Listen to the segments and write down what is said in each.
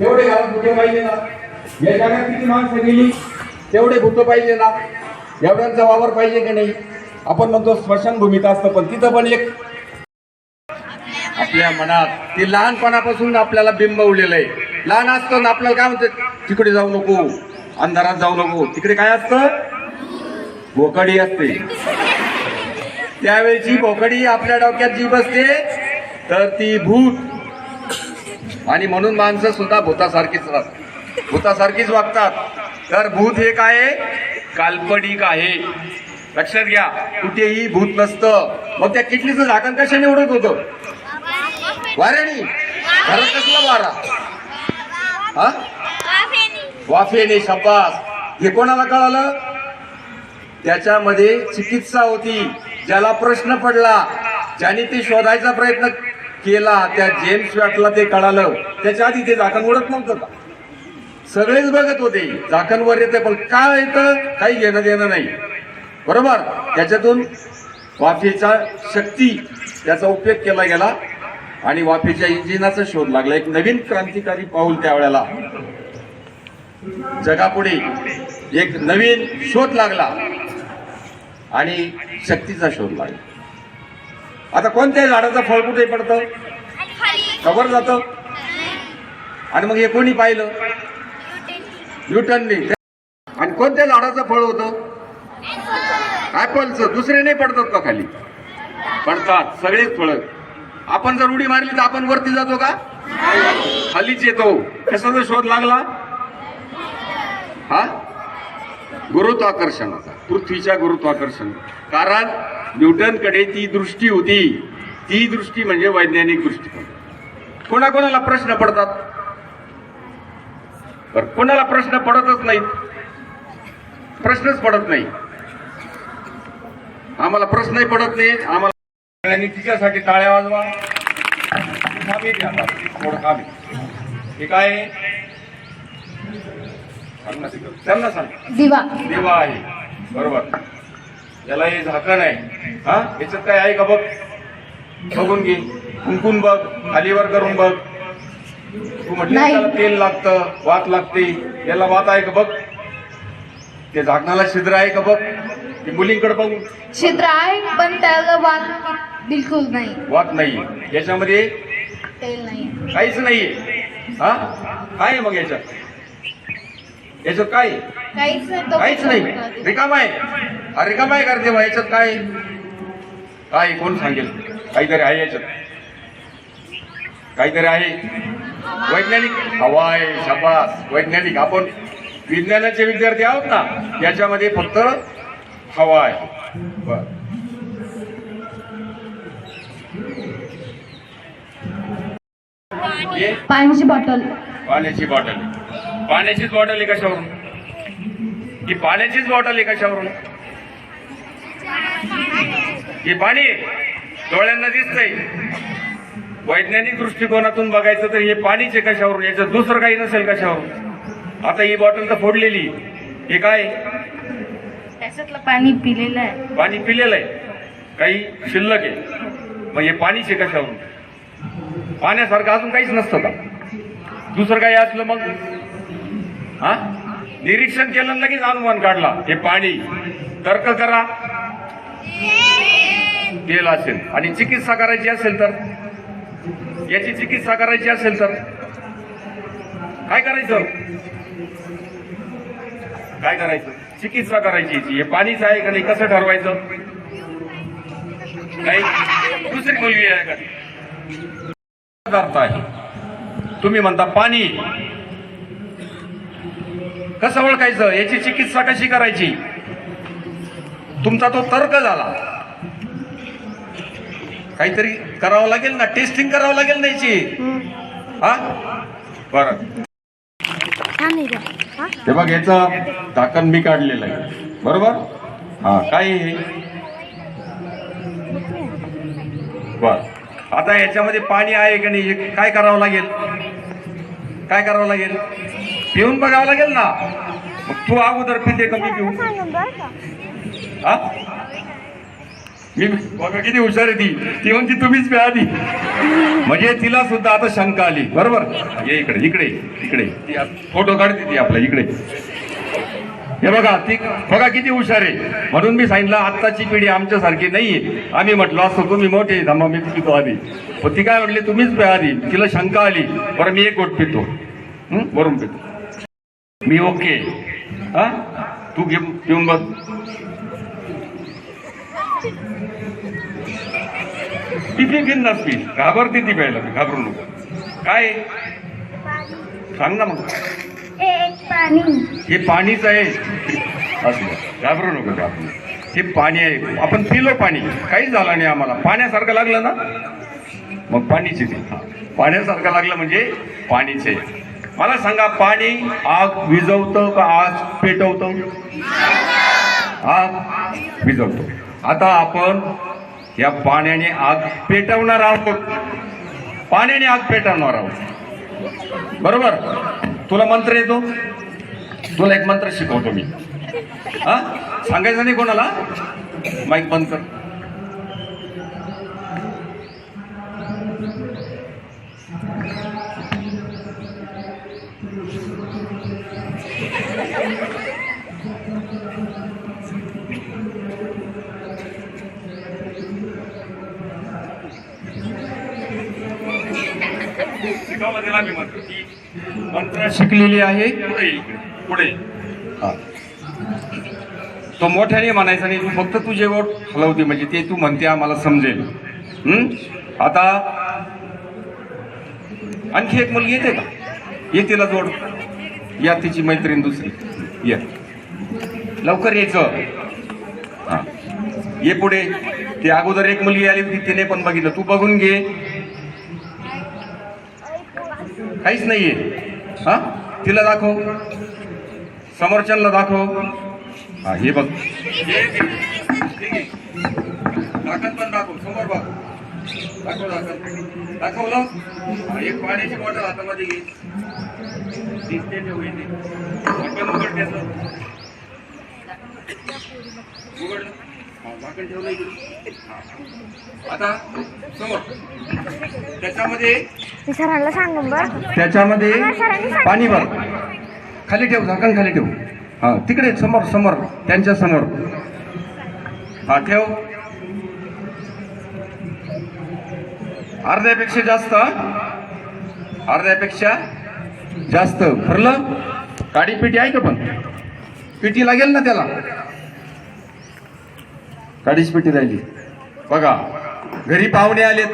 तेवढे घालून भूते पाहिजे ना? या जगात किती माणसं गेली तेवढे भूत पाहिजे ना? एवढ्यांचा वावर पाहिजे की नाही? आपण म्हणतो स्मशानभूमीत असतं पण तिथं पण एक आपल्या मनात ते लहानपणापासून आपल्याला बिंबवलेलं आहे. लहान असतं ना आपल्याला काय म्हणतात? तिकडे जाऊ नको अंधारात जाऊ नको. तिकडे काय असतं? भोकडी असते. त्यावेळेची भोकडी आपल्या डोक्यात जी बसते तर ती भूत आणि म्हणून माणसं सुद्धा भूतासारखीच राहतात भूतासारखीच वागतात. तर भूत हे काय काल्पनिक आहे. लक्षात घ्या कुठेही भूत नसतं. मग त्या किटलीचं झाकण कशाने उडत होतं? वाऱ्याने. घरात कसला वारा? हा? वाफेने शब्बास. हे कोणाला कळालं? त्याच्यामध्ये चिकित्सा होती. ज्याला प्रश्न पडला ज्याने ते शोधायचा प्रयत्न केला त्या जेम्स वॅटला ते कळालं. त्याच्या आधी ते झाकण उडत नव्हतं का? सगळेच बघत होते झाकणवर येते पण काय येतं काही घेणं देणं नाही. बरोबर? त्याच्यातून वाफेचा शक्ती त्याचा उपयोग केला गेला आणि वाफेच्या इंजिनाचा शोध लागला. एक नवीन क्रांतिकारी पाऊल त्यावेळेला. जगापुढे एक नवीन शोध लागला आणि शक्तीचा शोध लागला. आता कोणत्या झाडाचं फळ कुठे पडतं? खबर जातं. आणि मग हे कोणी पाहिलं? न्यूटनने. आणि कोणत्या झाडाचं फळ होतं? ऍपलचं. दुसरे नाही पडतात का खाली? पडतात. सगळेच फळ. आपण जर उडी मारली तर आपण वरती जातो का? खालीच येतो. कशाचा शोध लागला? हा? गुरुत्वाकर्षणाचा. पृथ्वीच्या गुरुत्वाकर्षण. कारण न्यूटनकडे ती दृष्टी होती ती दृष्टी म्हणजे वैज्ञानिक दृष्टिकोन. कोणाकोणाला प्रश्न पडतात? तर कोणाला प्रश्न पडतच नाहीत? प्रश्नच पडत नाही. आम्हाला प्रश्नही पडत नाही आम्हाला आणि तिच्यासाठी टाळ्या वाजवा. हे काय. त्यांना सांग. दिवा. देवा आहे. बरोबर. याला हे झाकण आहे. हा? याच्यात काय आहे का बघ? बघून घे. कुंकून बघ खालीवर करून बघ. तू म्हटलं. त्याला तेल लागतं वात लागते. याला वात आहे का बघ? ते झाकणाला छिद्र आहे का बघ? ते मुलींकडे बघू. छिद्र आहे पण त्याला वाद बिलकुल नाही. वात नाही. याच्यामध्ये तेल नाही काहीच नाहीये हा? काय आहे मग याच्यात? याच्यात काय? काहीच नाही तो काहीच नाही. रिकाम आहे. हा रिकाम आहे करते मग याच्यात काय? काय? कोण सांगेल? काहीतरी आहे याच्यात. काहीतरी आहे. वैज्ञानिक? हवा आहे शाबास. वैज्ञानिक आपण विज्ञानाचे विद्यार्थी आहोत ना याच्यामध्ये फक्त हवा आहे बर. पाण्याची बॉटल. पाण्याची बॉटल. पाण्याचीच बॉटल आहे कशावरून ही पाण्याचीच बॉटल आहे कशावरून ही पाणी डोळ्यांना दिसतंय. वैज्ञानिक दृष्टिकोनातून बघायचं तर हे पाणीच आहे कशावरून याच्यात दुसरं काही नसेल कशावरून आता ही बॉटल तर फोडलेली हे काय? त्याच्यातलं पाणी पिलेलं आहे. पाणी पिलेलं आहे. काही शिल्लक आहे. मग हे पाणीच आहे कशावरून पाण्यासारखं अजून काहीच नसतं का? दुसरं काही असलं मग? हा? निरीक्षण केलं लगेच अनुमान काढला. हे पाणी. तर्क करा. केलं असेल. आणि चिकित्सा करायची असेल तर? याची चिकित्सा करायची असेल तर? काय करायचं? काय करायचं? चिकित्सा करायची याची. हे पाणीच आहे का नाही? कसं ठरवायचं? नाही. दुसरी मुलगी आहे का? पदार्थ आहे. तुम्ही म्हणता पाणी. कसं ओळखायचं? याची चिकित्सा कशी करायची? तुमचा तो तर्क झाला. काहीतरी करावं लागेल ना? टेस्टिंग करावं लागेल ना याची? हा? बरं. हा हे? बघ याचं झाकण मी काढलेलं आहे. बरोबर? हा काय हे? बर. आता याच्यामध्ये पाणी आहे की नाही? हे काय करावं लागेल? काय करावं लागेल? पिऊन बघावं लागेल ना. मग तू अगोदर पिते कमी पिऊ हा? मी बघा किती हुशार आहे ती. ती म्हणते तुम्हीच प्या आधी. म्हणजे तिला सुद्धा आता शंका आली. बरोबर? ये इकडे इकडे इकडे. ती फोटो काढते ती आपला इकडे. हे बघा ती बघा किती हुशार आहे. म्हणून मी सांगितलं आत्ताची पिढी आमच्यासारखी नाहीये. आम्ही म्हटलो असतो तुम्ही मोठे थांबा मी पितो आधी. पण ती काय म्हटली तुम्हीच प्या आधी. तिला शंका आली बरं मी एक गोट पितो? वरून पितो. मी ओके. हा? तू घे घेऊन बघ. किती घेऊन मी घाबरते ती प्यायला घाबरू नको. काय? सांग ना मग. हे पाणीच आहे. असं घाबरू नको घाबरू हे पाणी आहे. आपण पिलो पाणी. काहीच झालं नाही आम्हाला. पाण्यासारखं लागलं ना? मग पाणीचे ते पाण्यासारखं लागलं म्हणजे पाणीचे मला सांगा पाणी आग विजवतं का आग पेटवतं? आग विजवतो आता आपण या पाण्याने आग पेटवणार आहोत. पाण्याने आग पेटवणार आहोत. बरोबर? तुला मंत्र येतो? तुला एक मंत्र शिकवतो मी. हा? सांगायचं नाही कोणाला? माईक बंद कर. मी मंत्र. मंत्र शिकलेली आहे. पुढे पुढे. हा. तो मोठ्याने म्हणायचा नाही तू फक्त तुझे बोट हलवते म्हणजे ते तू म्हणते आम्हाला समजेल? आता आणखी एक मुलगी येते का? ये तिला जोड. या तिची मैत्रीण दुसरी. ये. लवकर यायचं हा. ये पुढे. ती अगोदर एक मुलगी आली होती तिने पण बघितलं. तू बघून घे. काहीच नाहीये हा। तिला दाखव समोरच्यांना दाखव हा हे बघ दाखल पण दाखव समोर बघ दाखव दाखवलं एक पाण्याची बॉटल हातामध्ये घे दिसते. झाकण ठेवलं इकडे. आता समोर. त्याच्यामध्ये सरांना सांगून बर त्याच्यामध्ये पाणी भर. खाली ठेव झाकण खाली ठेव. हा तिकडे समोर समोर त्यांच्यासमोर. हा ठेव. अर्ध्यापेक्षा जास्त? अर्ध्यापेक्षा जास्त. भरलं? काडी पिटी आहे का पण? पिटी लागेल ना त्याला? काडीच पेटी राहिली. बघा घरी पाहुणे आलेत.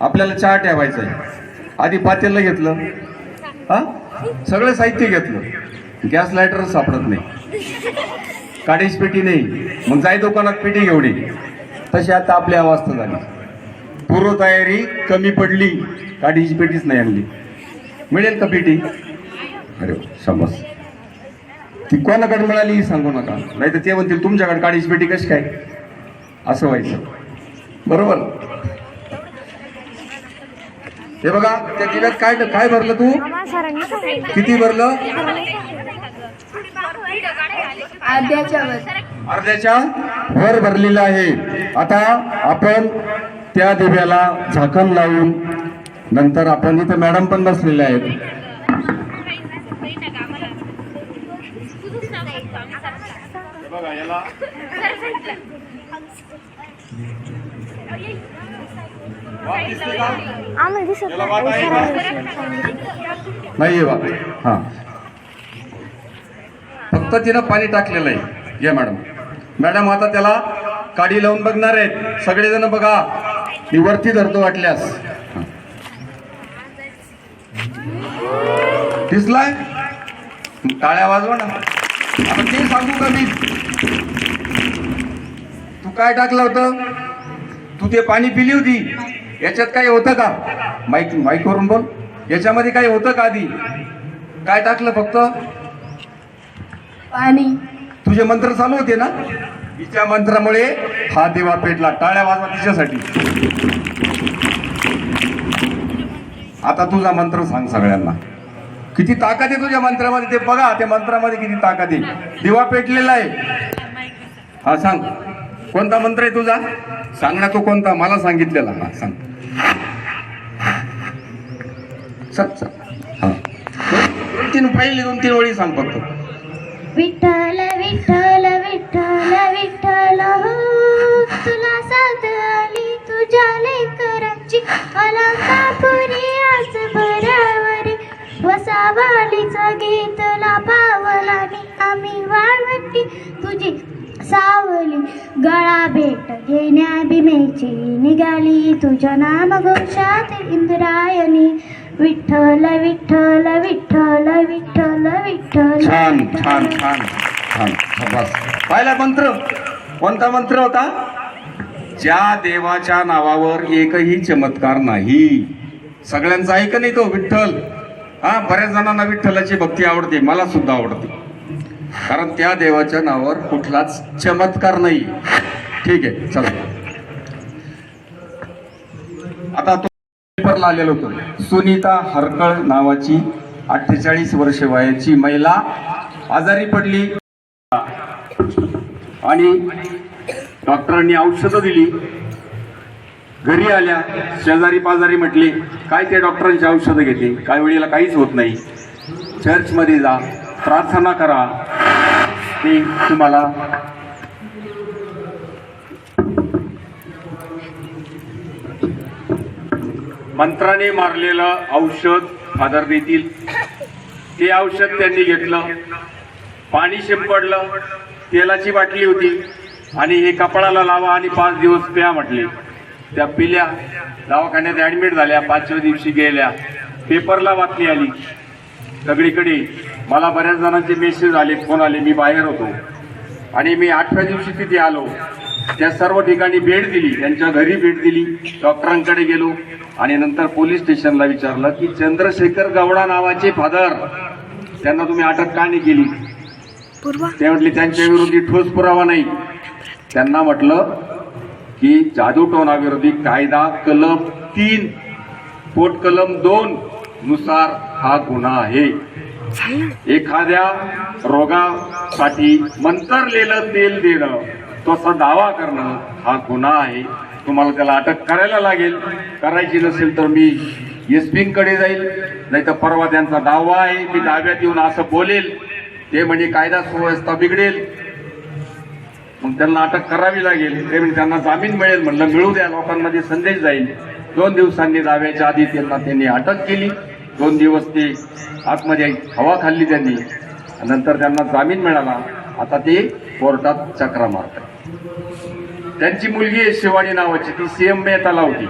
आपल्याला चहा ठेवायचा आहे. आधी पातेलं घेतलं. हा? सगळं साहित्य घेतलं. गॅस लायटर सापडत नाही. काडीच पेटी नाही. मग जाय दुकानात पेटी घेऊन तशी आता आपली अवस्था झाली. पूर्वतयारी कमी पडली. काडीची पेटीच नाही आणली. मिळेल का पेटी अरे समज ती कोणाकडे मिळाली ही सांगू नका. नाही तर ते म्हणतील तुमच्याकडे काडीची पेटी कशी काय? असं व्हायचं. बरोबर? हे बघा त्या दिव्यात काय काय भरलं तू? किती भरलं? अर्ध्याच्या वर अर्ध्याच्या भरलेलं आहे. आता आपण त्या दिव्याला झाकण लावून नंतर आपण इथं मॅडम पण बसलेल्या आहेत बघा याला वाफ दिसते का? आम्हाला दिसत याला नाही. वाट आहे. का? सरांनी सांगितलं. नाहीये बा हा. फक्त तिनं पाणी टाकलेलं आहे. या मॅडम. मॅडम आता त्याला काडी लावून बघणार आहेत. सगळेजण बघा. मी वरती धरतो वाटल्यास. दिसलाय? टाळ्या वाजवा ना. आता ते सांगू का मी? तू काय टाकलं होतं? तू ते पाणी पिली होती? याच्यात काही होतं का? माईक माईक वरून बोल. याच्यामध्ये काही होतं का आधी? काय टाकलं फक्त? पाणी. तुझे मंत्र चालू होते ना? तिच्या मंत्रामुळे हा देवा पेटला. टाळ्या वाजवा तिच्यासाठी. आता तुझा मंत्र सांग सगळ्यांना. किती ताकद आहे तुझ्या मंत्रामध्ये? ते बघा त्या मंत्रामध्ये किती ताकद आहे. दिवा पेटलेला आहे. हा सांग. कोणता मंत्र आहे तुझा? सांग ना तो कोणता? मला सांगितलेला. हा सांग. सत सांग हा. दोन तीन पहिली दोन तीन ओळी सांग फक्त. विठ्ठल विठ्ठल विठ्ठल विठ्ठल हो. तुला साधली तुझ्या लेकरांची. अलंकापुरी आज बरावरी वसावालीचा गीतला पावलानी आम्ही वाळवटी तुझी सावली गळा भेट घेण्या भीमेची निघाली. तुझ्या नाम घोषात इंद्रायणी. विठ्ठल विठ्ठल विठ्ठल विठ्ठल विठ्ठल. छान छान छान छान. शाबास. पाहिला मंत्र? कोणता मंत्र होता? ज्या देवाच्या नावावर एकही चमत्कार नाही. सगळ्यांचा ऐक नाही तो विठ्ठल? हा बऱ्याच जणांना विठ्ठलाची भक्ती आवडते मला सुद्धा आवडते. कारण त्या देवाच्या नावावर कुठलाच चमत्कार नाही. ठीक आहे चला. आता तो पेपरला आलेलो होतो. सुनीता हरकळ नावाची अठ्ठेचाळीस वर्ष वयाची महिला आजारी पडली. आणि डॉक्टरांनी औषधं दिली. घरी आल्या शेजारी पाजारी म्हटले काय ते डॉक्टरांची औषधं घेते काही वेळेला काहीच होत नाही. चर्चमध्ये जा प्रार्थना करा. मी तुम्हाला मंत्राने मारलेलं औषध फादर देतील. ते औषध त्यांनी घेतलं. पाणी शिंपडलं. तेलाची बाटली होती. आणि हे कपडाला लावा आणि पाच दिवस प्या म्हटले. त्या पिल्या. दवाखान्यात ऍडमिट झाल्या. पाचव्या दिवशी गेल्या. पेपरला बातमी आली. सगळीकडे मला बऱ्याच जणांचे मेसेज आले फोन आले मी बाहेर होतो. आणि मी आठव्या दिवशी तिथे आलो. त्या सर्व ठिकाणी भेट दिली त्यांच्या घरी भेट दिली डॉक्टरांकडे गेलो. आणि नंतर पोलीस स्टेशनला विचारलं की चंद्रशेखर गवडा नावाचे फादर त्यांना तुम्ही अटक का नाही केली? ते म्हटले त्यांच्या विरोधी ठोस पुरावा नाही. त्यांना म्हटलं की जादूटोणाविरोधी कायदा कलम तीन पोट कलम दोन नुसार हा गुन्हा आहे. एखाद्या रोगासाठी मंतरलेलं तेल देणं तसा दावा करणं हा गुन्हा आहे. तुम्हाला त्याला अटक करायला लागेल. करायची नसेल तर मी एसकडे जाईल. नाही तर परवा त्यांचा दावा आहे मी दाव्यात येऊन असं बोलेल. ते म्हणजे कायदा सुव्यवस्था बिघडेल. मग त्यांना अटक करावी लागेल. ते म्हणजे त्यांना जामीन मिळेल म्हणलं मिळू द्या लोकांमध्ये संदेश जाईल. दोन दिवसांनी दाव्याच्या आधी त्यांना त्यांनी अटक केली. दोन दिवस ते आतमध्ये हवा खाल्ली त्यांनी. नंतर त्यांना जामीन मिळाला. आता ते कोर्टात चक्रा मारतात. त्यांची मुलगी आहे शिवानी नावाची ती सीएम मेहताला होती.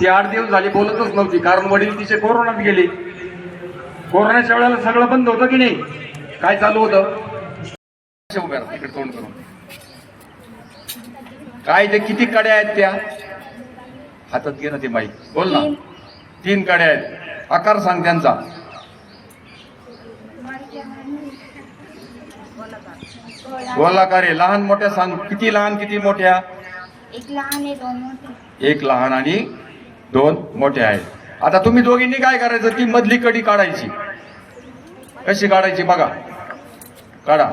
ती आठ दिवस झाली बोलतच नव्हती. कारण वडील तिचे कोरोनात गेले. कोरोनाच्या वेळेला सगळं बंद होतं की नाही? काय चालू होतं? तोंड करून. काय ते किती कड्या आहेत त्या? हातात घे ना ते माईक बोल ना. तीन कड्या आहेत. आकार सांग त्यांचा. गोलाकार आहे. लहान मोठ्या सांग. किती लहान किती मोठ्या? एक लहान आणि दोन मोठे आहेत. आता तुम्ही दोघींनी काय करायचं? ती मधली कडी काढायची. कशी काढायची बघा. काढा.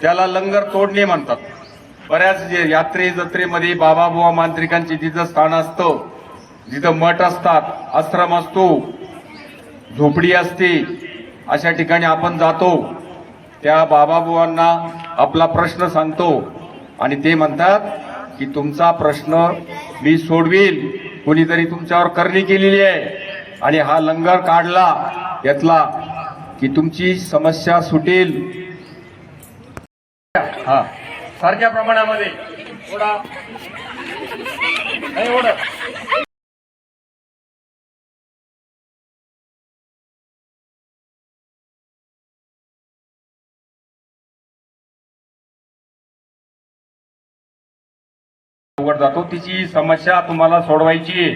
त्याला लंगर तोडणे म्हणतात. बऱ्याच जे यात्रे जत्रेमध्ये बाबा बुवा मांत्रिकांची जिथं स्थान असतं. जिथं मठ असतात आश्रम असतो झोपडी असते अशा ठिकाणी आपण जातो. त्या बाबाबुवांना आपला प्रश्न सांगतो आणि ते म्हणतात की तुमचा प्रश्न मी सोडवील कोणीतरी तुमच्यावर करणी केलेली आहे. आणि हा लंगर काढला यातला की तुमची समस्या सुटेल. हा. सारख्या प्रमाणामध्ये. थोडा नाही एवढं अवघड जातो. तिची समस्या तुम्हाला सोडवायची आहे.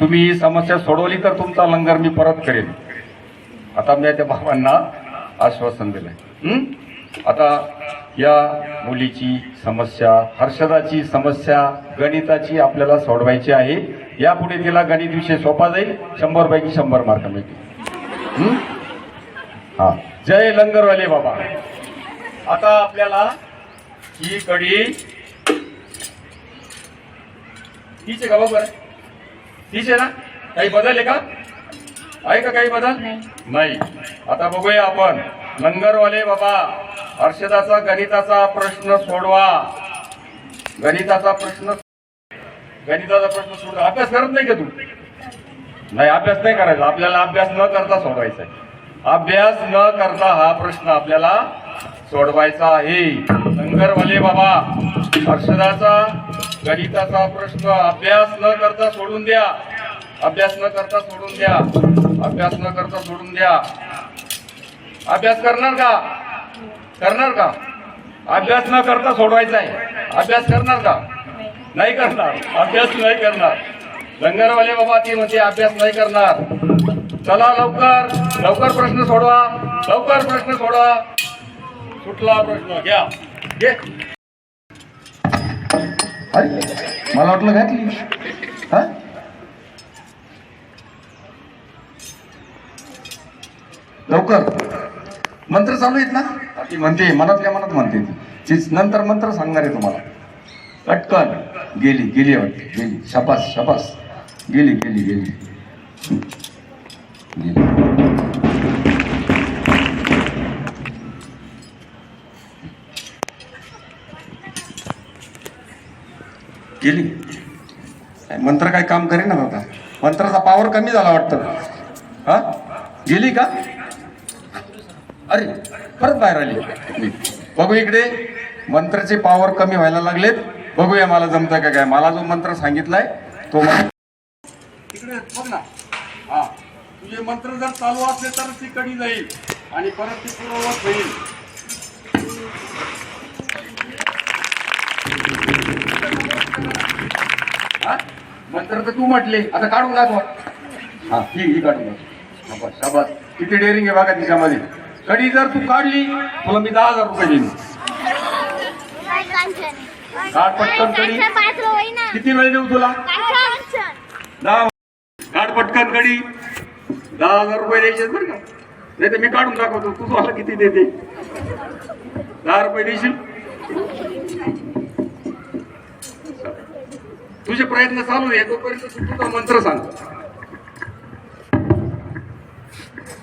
तुम्ही ही समस्या सोडवली तर तुमचा लंगर मी परत करेन. आता मी त्या बाबांना आश्वासन दिलंय. आता या मुलीची समस्या हर्षदाची समस्या गणिताची आपल्याला सोडवायची आहे. यापुढे तिला गणित विषय सोपा जाईल. शंभर पैकी शंभर मार्क मिळतील. हा. जय लंगरवाले बाबा. आता आपल्याला ही कडी तीच आहे का बघ बरं? तीच आहे ना? काही बदल आहे का? आहे का काही बदल? नाही. आता बघूया आपण. लंगरवाले बाबा हर्षदाचा गणिताचा प्रश्न सोडवा. गणिताचा प्रश्न गणिताचा प्रश्न सोडवा. अभ्यास करत नाही का तू? नाही अभ्यास नाही करायचा. आपल्याला अभ्यास न करता सोडवायचा आहे. अभ्यास न करता हा प्रश्न आपल्याला सोडवायचा आहे. लंगरवाले बाबा हर्षदाचा गणिताचा प्रश्न अभ्यास न करता सोडून द्या. अभ्यास न करता सोडून द्या. अभ्यास न करता सोडून द्या. अभ्यास करणार का? करणार का? अभ्यास न करता सोडवायचा आहे. अभ्यास करणार का? नाही करणार. अभ्यास नाही करणार. लंगरवाले बाबा ती म्हणते अभ्यास नाही करणार. चला लवकर. लवकर प्रश्न सोडवा. लवकर प्रश्न सोडवा. सुटला प्रश्न. घ्या. घे. अरे मला वाटलं घातली. हा? लवकर. मंत्र चालू आहेत ना? ती म्हणते मनातल्या मनात म्हणते ती. तीच नंतर मंत्र सांगणार आहे तुम्हाला. पटकन. गेली गेली वाटते. गेली. शपास शपास गेली गेली गेली. गेली. गेली. मंत्र काय काम करेना आता मंत्राचा पावर कमी झाला वाटतं. हा? गेली का? अरे परत बाहेर आली. बघू इकडे. मंत्राचे पावर कमी व्हायला लागलेत. बघूया मला जमतं का काय. मला जो मंत्र सांगितलाय तो मंत्र तिकडे बघ ना. हा. तुझे मंत्र जर चालू असले तर ती कडी जाईल आणि परत ती पूर्ववत होईल. हा? मंत्र तर तू म्हटले. आता काढून दाखवा. हा ही ही काढून दाखव. शाबास. किती डेअरिंग आहे बघा तिच्यामध्ये. कडी जर तू काढली तुला मी दहा हजार रुपये देईन. काढ पटकन कडी. किती वेळ देऊ तुला? दहा काढ पटकन कडी. दहा हजार रुपये द्यायचे बरं का? नाही तर मी काढून दाखवतो. तू मला किती देते? दहा रुपये देशील? तुझे प्रयत्न चालू आहे तोपर्यंत तू तुझा मंत्र सांग.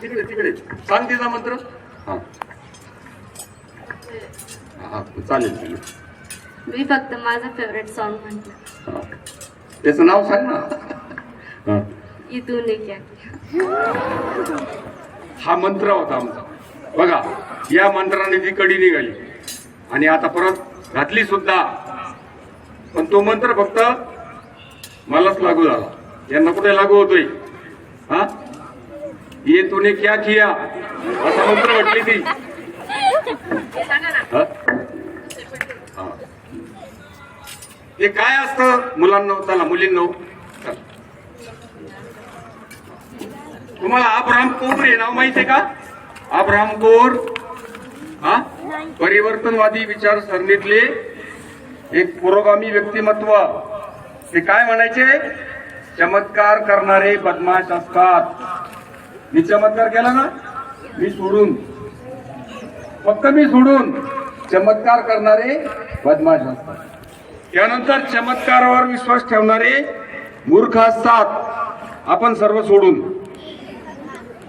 तिकडे तिकडे. सांग तिचा मंत्र. हा. हा चालेल चालेल. मी फक्त माझं फेवरेट सॉन्ग हा. त्याचं नाव सांग ना. हा. इथून हा मंत्र होता आमचा. बघा या मंत्राने ती कडी निघाली. आणि आता परत घातली सुद्धा. पण तो मंत्र फक्त मलाच लागू झाला. यांना कुठे लागू होतोय? हा? ये तूने क्या किया? असा मंत्र म्हटली ती. ते काय असतं? मुलांना चला मुलींना. तुम्हाला आब्राम कोर हे नाव माहिती आहे का? आब्राम कोर हा? परिवर्तनवादी विचारसरणीतले एक पुरोगामी व्यक्तिमत्व. ते काय म्हणायचे? चमत्कार करणारे बदमाश असतात. मी चमत्कार केला ना? मी सोडून. फक्त मी सोडून चमत्कार करणारे बदमाश असतात. त्यानंतर चमत्कारावर विश्वास ठेवणारे मूर्ख असतात. आपण सर्व सोडून.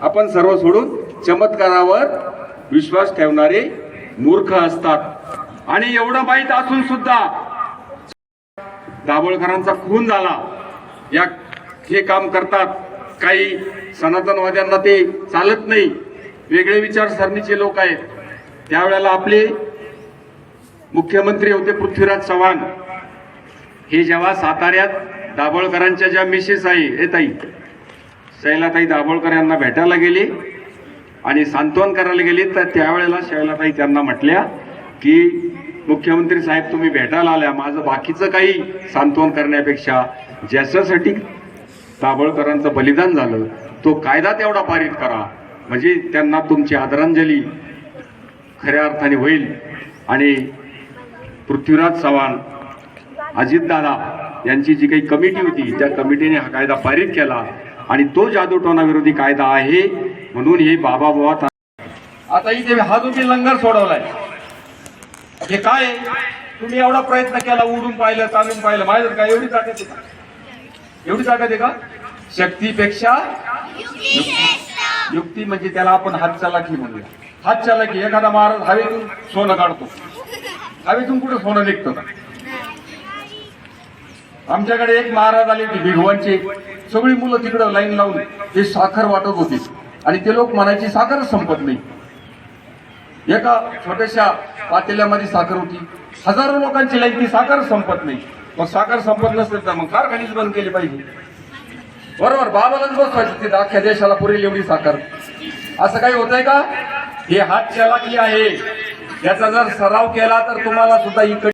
आपण सर्व सोडून चमत्कारावर विश्वास ठेवणारे मूर्ख असतात. आणि एवढं माहीत असून सुद्धा दाभोळकरांचा खून झाला. या हे काम करतात. काही सनातनवाद्यांना ते चालत नाही. वेगळे विचारसरणीचे लोक आहेत. त्यावेळेला आपले मुख्यमंत्री होते पृथ्वीराज चव्हाण. हे जेव्हा साताऱ्यात दाभोळकरांच्या ज्या मिसेस आहे हे ताई शैलाताई दाभोळकर यांना भेटायला गेले आणि सांत्वन करायला गेले तर त्यावेळेला शैलाताई त्यांना म्हटल्या की मुख्यमंत्री साहेब तुम्ही भेटायला आल्या. माझं बाकीचं काही सांत्वन करण्यापेक्षा ज्याच्यासाठी दाभोळकरांचं बलिदान झालं तो कायदा तेवढा पारित करा. म्हणजे त्यांना तुमची आदरांजली खऱ्या अर्थाने होईल. आणि पृथ्वीराज चव्हाण अजितदादा यांची जी काही कमिटी होती त्या कमिटीने हा कायदा पारित केला. आणि तो जादूटोना विरोधी कायदा आहे म्हणून हे बाबा बाबा आता इथे हा जो मी लंगर सोडवलाय हे काय? तुम्ही एवढा प्रयत्न केला उडून पाहिलं चालून पाहिलं. माहीत काय एवढी ताकद का? एवढी ताकद आहे का? शक्तीपेक्षा युक्ती. म्हणजे त्याला आपण हात चालाकी म्हणूया. हात चालाकी. एखादा महाराज हवेतून सोनं काढतो. हवेतून कुठे सोनं निघतं? का आमच्याकडे एक महाराज आले होते भिगवानचे. सगळी मुलं तिकडं लाईन लावून ते साखर वाटत होती. आणि ते लोक म्हणायची साखरच संपत नाही. एका छोट्याशा पातेल्यामध्ये साखर होती. हजारो लोकांची लाईन ती साखर संपत नाही. मग साखर संपत नसेल तर मग कारखानीच बंद केली पाहिजे. बरोबर बाबालाच बसवायचं तिथं. अख्ख्या देशाला पुरेल एवढी साखर. असं काही होतंय का? हे हात चलाकी आहे याचा जर सराव केला तर तुम्हाला सुद्धा इकडे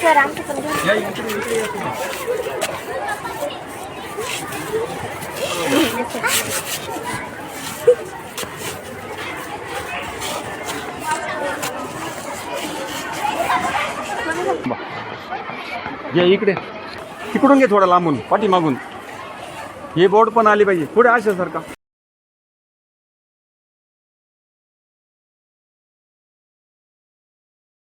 सर आमचं पण ये इकडे. घे इकडे तिकडून घे थोडं लांबून पाठी मागून हे बोर्ड पण आली पाहिजे. पुढे अशा सारखा.